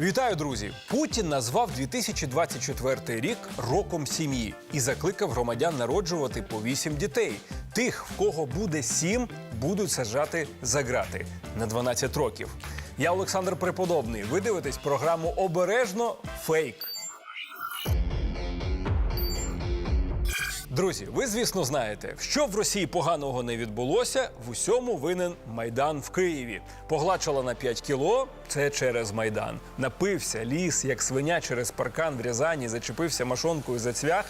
Вітаю, друзі! Путін назвав 2024 рік роком сім'ї і закликав громадян народжувати по вісім дітей. Тих, в кого буде сім, будуть саджати за грати на 12 років. Я Олександр Преподобний. Ви дивитесь програму Обережно фейк. Друзі, ви звісно знаєте, що в Росії поганого не відбулося. В усьому винен майдан в Києві. Погладшала на 5 кіло. Це через майдан. Напився, ліс, як свиня через паркан в Рязані, зачепився машонкою за цвях.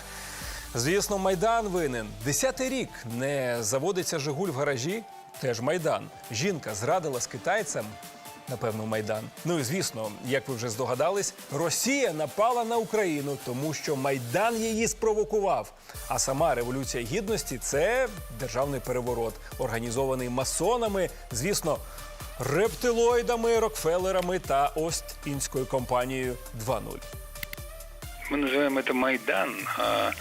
Звісно, майдан винен. Десятий рік не заводиться Жигуль в гаражі. Теж майдан. Жінка зрадила з китайцем Напевно, майдан. Ну і звісно, як ви вже здогадались, Росія напала на Україну, тому що майдан її спровокував. А сама революція гідності це державний переворот, організований масонами, звісно, рептилоїдами, Рокфеллерами та Ост-Індською компанією 2.0. Мы называем это Майдан, а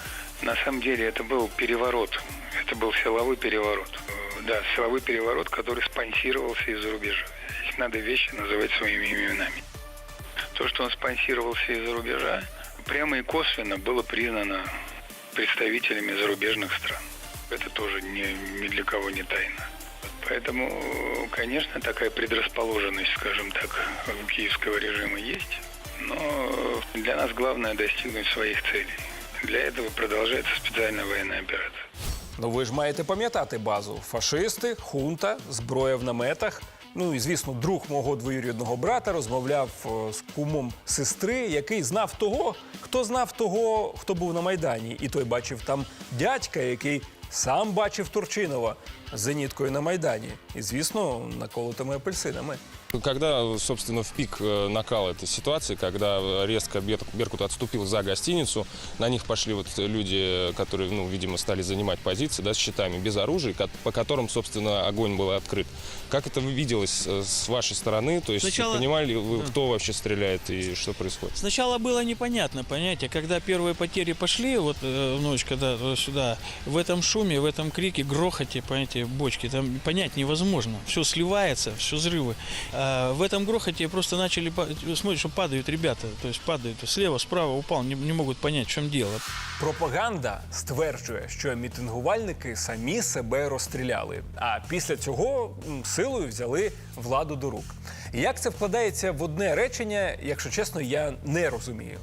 на самом деле это был переворот. Это был силовой переворот. Э, Да, силовой переворот, который спонсировался из-за рубежа. Здесь надо вещи называть своими именами. То, что он спонсировался из-за рубежа, прямо и косвенно было признано представителями зарубежных стран. Это тоже ни, ни для кого не тайна. Поэтому, конечно, такая предрасположенность, скажем так, у киевского режима есть. Но для нас главное достигнуть своих целей. Для этого продолжается специальная военная операция. Ну ви ж маєте пам'ятати базу: фашисти, хунта, зброя в наметах. Ну і звісно, друг мого двоюрідного брата розмовляв е, з кумом сестри, який знав того, хто знав того, хто був на майдані, і той бачив там дядька, який сам бачив Турчинова зеніткою на майдані, і звісно, наколотими апельсинами. Когда, собственно, в пик э, накала этой ситуации, когда резко Бер- Беркут отступил за гостиницу, на них пошли вот люди, которые, ну, видимо, стали занимать позиции, да, с щитами, без оружия, ко- по которым, собственно, огонь был открыт. Как это виделось э, с вашей стороны? То есть Сначала- понимали ли вы, кто вообще стреляет и что происходит? Сначала было непонятно, понимаете, когда первые потери пошли, вот э, в ночь, когда э, сюда, в этом шуме, в этом крике, грохоте, понимаете, бочки, там понять невозможно. Все сливается, все взрывы. А в этом грохоте просто начали, па- смотришь, что падают ребята, то есть падают слева, справа, упал, не, не могут понять, в чем дело. Пропаганда стверджує, що мітингувальники самі себе розстріляли, а після цього м, силою взяли владу до рук. Як це вкладається в одне речення, якщо чесно, я не розумію.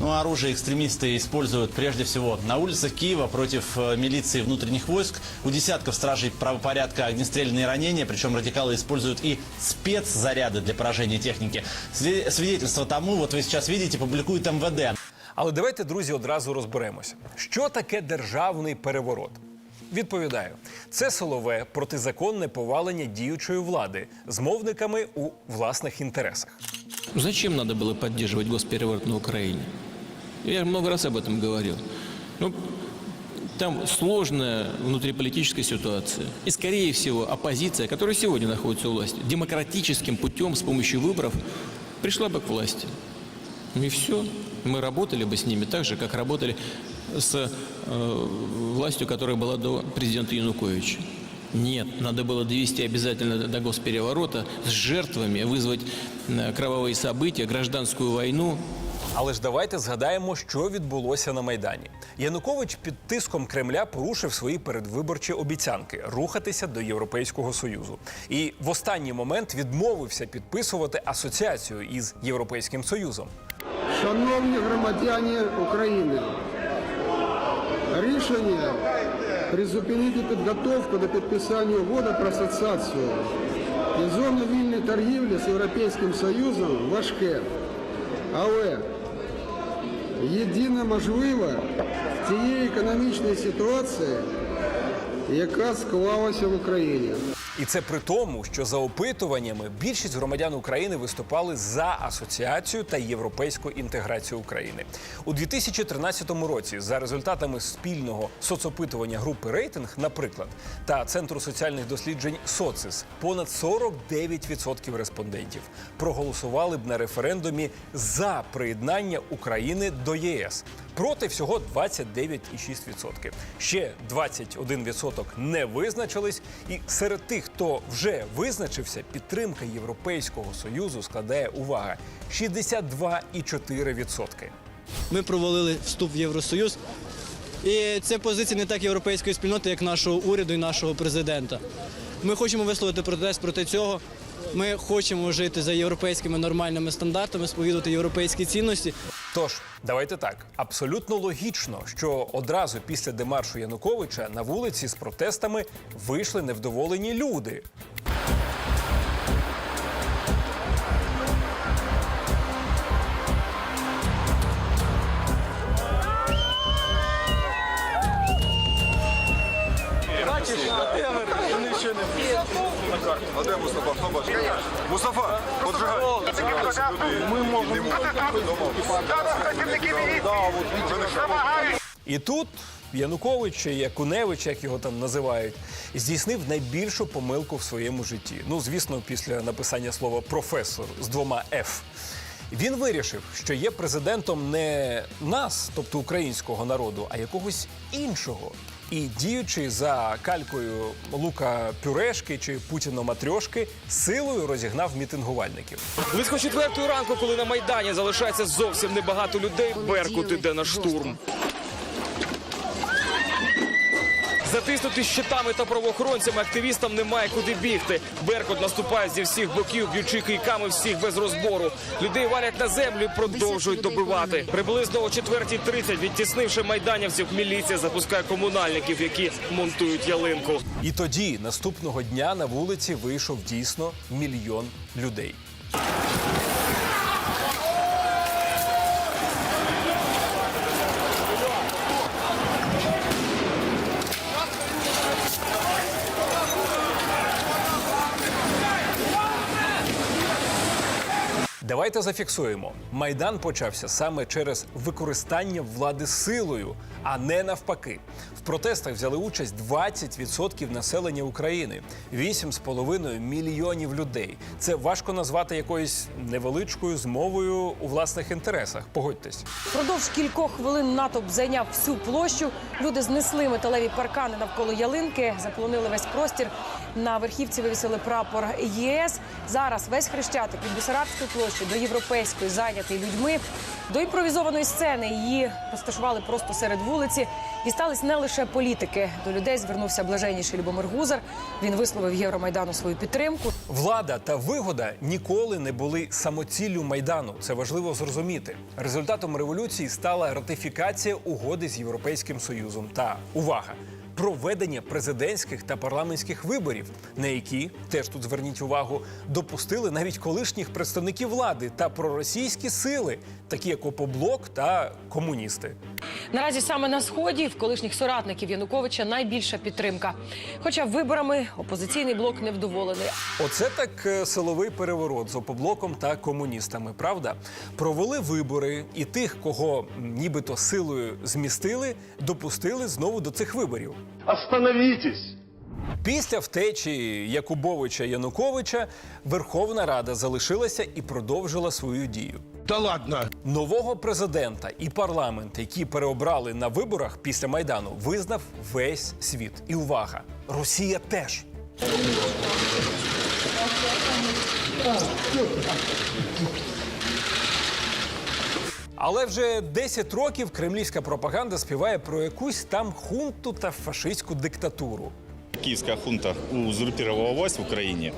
Ну, оружие экстремисты используют прежде всего на улицах Киева против э, милиции и внутренних войск. У десятков стражей правопорядка огнестрельные ранения, причем радикалы используют и спецзаряды для поражения техники. Све- Свидетельство тому, вот вы сейчас видите, публикует МВД. Але давайте, друзі, одразу розберемося, що таке державний переворот. Відповідаю, це силове протизаконне повалення діючої влади з мовниками у власних інтересах. Зачем надо было поддерживать госпереворот на Украине? Я много раз об этом говорил. Ну, там сложная внутриполитическая ситуация. И, скорее всего, оппозиция, которая сегодня находится у власти, демократическим путем с помощью выборов пришла бы к власти. Ну и все. Мы работали бы с ними так же, как работали с э, властью, которая была до президента Януковича. Нет, надо было довести обязательно до госпереворота с жертвами, вызвать э, кровавые события, гражданскую войну. Але ж давайте згадаємо, що відбулося на майдані. Янукович під тиском Кремля порушив свої передвиборчі обіцянки рухатися до Європейського союзу. І в останній момент відмовився підписувати асоціацію із Європейським Союзом. Шановні громадяни України, рішення призупинити підготовку до підписання угоди про асоціацію і зону вільної торгівлі з Європейським Союзом важке. Але єдине можливе в тієї економічної ситуації, яка склалася в Україні. І це при тому, що за опитуваннями більшість громадян України виступали за асоціацію та європейську інтеграцію України у 2013 році. За результатами спільного соцопитування групи рейтинг, наприклад, та центру соціальних досліджень Социс, понад 49% респондентів проголосували б на референдумі за приєднання України до ЄС. Проти всього 29,6%. Ще 21% не визначились. І серед тих, хто вже визначився, підтримка Європейського союзу складає увага 62,4%. Ми провалили вступ в Євросоюз. І це позиція не так європейської спільноти, як нашого уряду і нашого президента. Ми хочемо висловити протест проти цього. Ми хочемо жити за європейськими нормальними стандартами, сповідувати європейські цінності. Тож, давайте так. Абсолютно логічно, що одразу після демаршу Януковича на вулиці з протестами вийшли невдоволені люди. А де Мустафа? Хто бачить? Поджигай. Ми можемо. І тут Янукович чи Якуневич, як його там називають, здійснив найбільшу помилку в своєму житті. Ну, звісно, після написання слова професор з двома «Ф». Він вирішив, що є президентом не нас, тобто українського народу, а якогось іншого. І діючи за калькою Лука Пюрешки чи Путіна Матрьошки, силою розігнав мітингувальників. Близько четвертої ранку, коли на майдані залишається зовсім небагато людей, Беркут іде на штурм. Затиснути щитами та правоохоронцями активістам немає куди бігти. Беркут наступає зі всіх боків, б'ючи кийками всіх без розбору. Людей валять на землю, і продовжують добивати. Приблизно о 4.30, відтіснивши майданівців, міліція запускає комунальників, які монтують ялинку. І тоді наступного дня на вулиці вийшов дійсно мільйон людей. Давайте зафіксуємо. Майдан почався саме через використання влади силою, а не навпаки. В протестах взяли участь 20% населення України, 8,5 мільйонів людей. Це важко назвати якоюсь невеличкою змовою у власних інтересах. Погодьтесь. Впродовж кількох хвилин натовп зайняв всю площу. Люди знесли металеві паркани навколо ялинки, заполонили весь простір. На верхівці вивісили прапор ЄС. Зараз весь хрещатик від Бісарабської площі до європейської зайнятий людьми. До імпровізованої сцени її розташували просто серед вулиці. Дістались не лише політики. До людей звернувся блаженніший Любомир Гузар. Він висловив Євромайдану свою підтримку. Влада та вигода ніколи не були самоціллю майдану. Це важливо зрозуміти. Результатом революції стала ратифікація угоди з Європейським Союзом та увага. Проведення президентських та парламентських виборів, на які теж тут зверніть увагу, допустили навіть колишніх представників влади та проросійські сили, такі як Опоблок та комуністи. Наразі саме на сході в колишніх соратників Януковича найбільша підтримка. Хоча виборами опозиційний блок невдоволений. Оце так е, силовий переворот з опоблоком та комуністами. Правда, провели вибори, і тих, кого нібито силою змістили, допустили знову до цих виборів. Остановитесь! Після втечі Якубовича Януковича Верховна Рада залишилася і продовжила свою дію. Да ладно! Нового президента і парламент, які переобрали на виборах після майдану, визнав весь світ. І увага! Росія теж. Але вже 10 років кремлівська пропаганда співає про якусь там хунту та фашистську диктатуру. Киевская хунта узурпировала власть в Украине.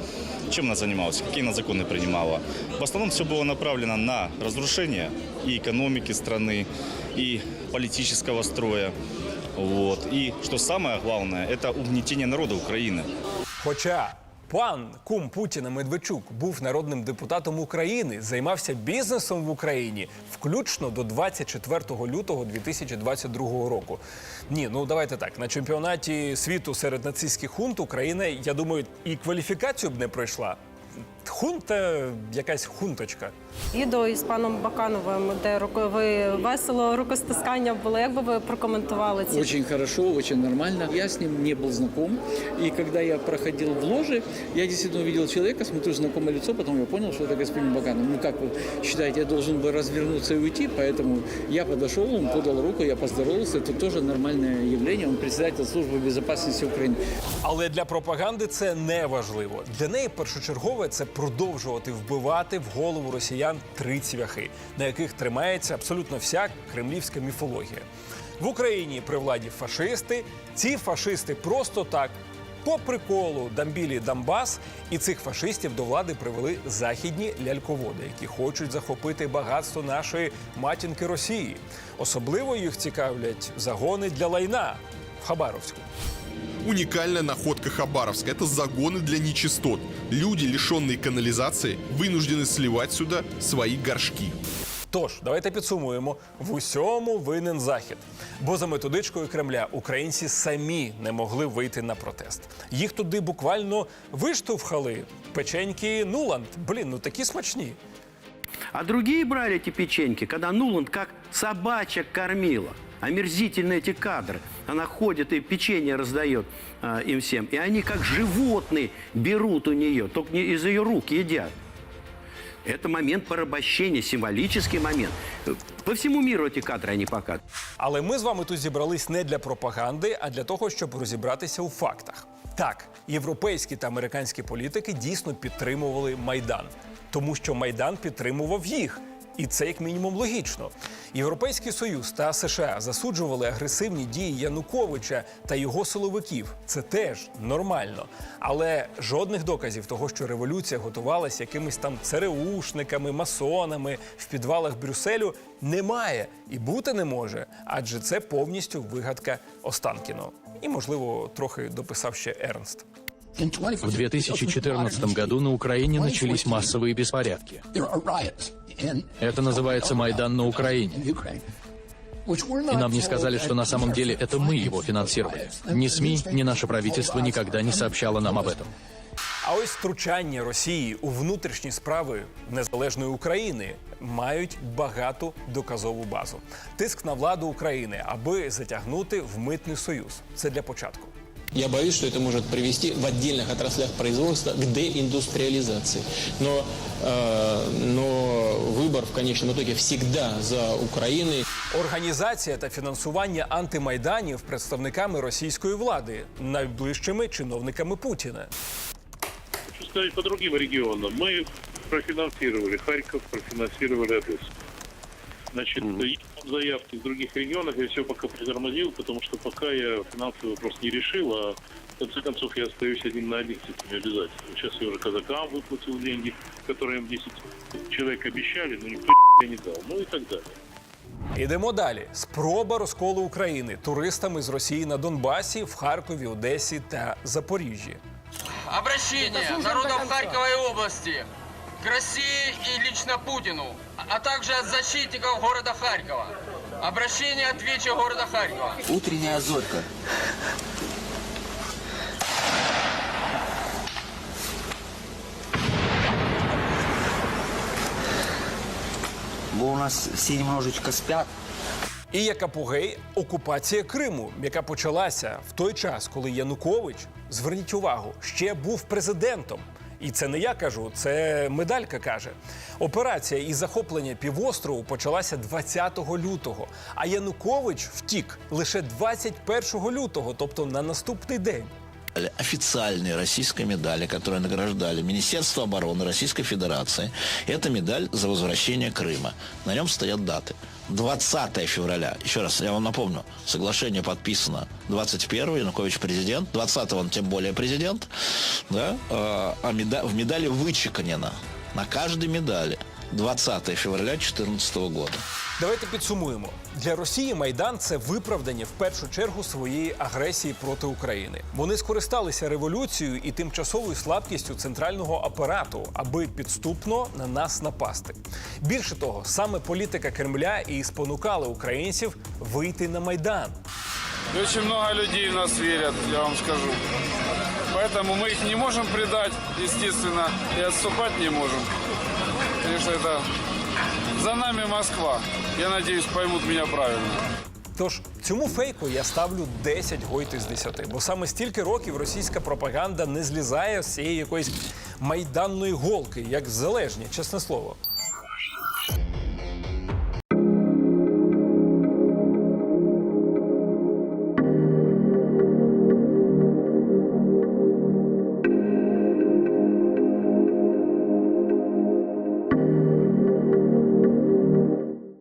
Чем она занималась? Какие она законы принимала? В основном все было направлено на разрушение и экономики страны, и политического строя. Вот. И что самое главное, это угнетение народа Украины. Хоча пан кум Путіна Медведчук був народним депутатом України, займався бізнесом в Україні, включно до 24 лютого 2022 року. Ні, ну давайте так. На чемпіонаті світу серед нацистських хунт Україна, я думаю, і кваліфікацію б не пройшла Хунта якась хунточка. Відео із паном Бакановим, де руко- ви весело рукостискання було. Як би ви прокоментували ці Очень хорошо, очень нормально. Я с ним не был знаком. И когда я проходил в ложе, я действительно увидел человека, смотрю, знакомое лицо, потом я понял, что это господин Баканов. Ну, как вы считаете, я должен был развернуться и уйти, поэтому я подошел, он подал руку, я поздоровался. Это тоже нормальное явление. Он председатель службы безопасности Украины. Але для пропаганди це не важливо. Для неї першочергове це продовжувати вбивати в голову росіян три цвяхи, на яких тримається абсолютно вся кремлівська міфологія. В Україні при владі фашисти. Ці фашисти просто так. По приколу Дамбілі Донбас і цих фашистів до влади привели західні ляльководи, які хочуть захопити багатство нашої матінки Росії. Особливо їх цікавлять загони для лайна в Хабаровську. Уникальная находка Хабаровска – это загоны для нечистот. Люди, лишенные канализации, вынуждены сливать сюда свои горшки. Тож, давайте підсумуємо: в усьому винен захід. Бо за методичкою Кремля українці самі не могли вийти на протест. Їх туди буквально виштовхали. Печеньки Нуланд. Блін, ну такі смачні. А другие брали эти печеньки, когда Нуланд как собачек кормила. Омерзительные эти кадры. Она ходит и печенье раздает а, им всем. И они как животные берут у нее, только не из ее рук едят. Это момент порабощения, символический момент. По всему миру эти кадры они показывают. Але ми з вами тут зібрались не для пропаганди, а для того, щоб розібратися у фактах. Так, європейські та американські політики дійсно підтримували майдан, тому що майдан підтримував їх. І це як мінімум логічно. Європейський союз та США засуджували агресивні дії Януковича та його силовиків. Це теж нормально. Але жодних доказів того, що революція готувалася якимись там ЦРУшниками, масонами в підвалах Брюсселю, немає і бути не може, адже це повністю вигадка Останкіно. І, можливо, трохи дописав ще Ернст. В 2014 году на Украине начались массовые беспорядки. Это называется Майдан на Украине. И нам не сказали, что на самом деле это мы его финансировали. Ни СМИ, ни наше правительство никогда не сообщало нам об этом. А ось втручання Росії у внутрішні справи незалежної України мають багату доказову базу. Тиск на владу України, аби затягнути в митний союз. Це для початку. Я боюсь, что это может привести в отдельных отраслях производства к деиндустриализации. Но, э, но выбор в конечном итоге всегда за Украиной. Організація та фінансування антимайданів представниками російської влади, найближчими чиновниками Путіна. Хочу сказать по другим регионам. Мы профинансировали Харьков, профинансировали Одессу. Значит, есть заявки в других регионах, я все пока притормозил, потому что пока я финансовый вопрос не решил, а в конце концов я остаюсь один на один с этими обязательствами. Сейчас я уже казакам выплатил деньги, которые им 10 человек обещали, но никто я не дал, ну и так далее. Ідемо далі. Спроба розколу України туристами з Росії на Донбасі, в Харкові, Одесі та Запоріжжі. Обращение народов Харьковой области к России и лично Путину, а также от защитников города Харькова. Обращение от Вечи города Харькова. Утренняя зорька. Бо у нас всі немножечко спят. І як апогей окупація Криму, яка почалася в той час, коли Янукович, зверніть увагу, ще був президентом. І це не я кажу, це медалька каже. Операція із захоплення півострову почалася 20 лютого, а Янукович втік лише 21 лютого, тобто на наступний день. Официальные российской медали, которые награждали Министерство обороны Российской Федерации. Это медаль за возвращение Крыма. На нем стоят даты. 20 февраля, еще раз, я вам напомню, соглашение подписано 21 Янукович президент, 20 он тем более президент, да, а а меда- в медали вычеканено на каждой медали 20 февраля 2014 года. Давайте підсумуємо. Для Росії Майдан це виправдання в першу чергу своєї агресії проти України. Вони скористалися революцією і тимчасовою слабкістю центрального апарату, аби підступно на нас напасти. Більше того, саме політика Кремля і спонукала українців вийти на майдан. Очень много людей в нас верят, я вам скажу. Поэтому мы их не можем предать, естественно, и отступать не можем. Конечно, это за нами Москва. Я надеюсь, поймут меня правильно. Тож цьому фейку я ставлю 10 гойт із 10, бо саме стільки років російська пропаганда не злізає з цієї якоїсь майданної голки, як залежні, чесне слово.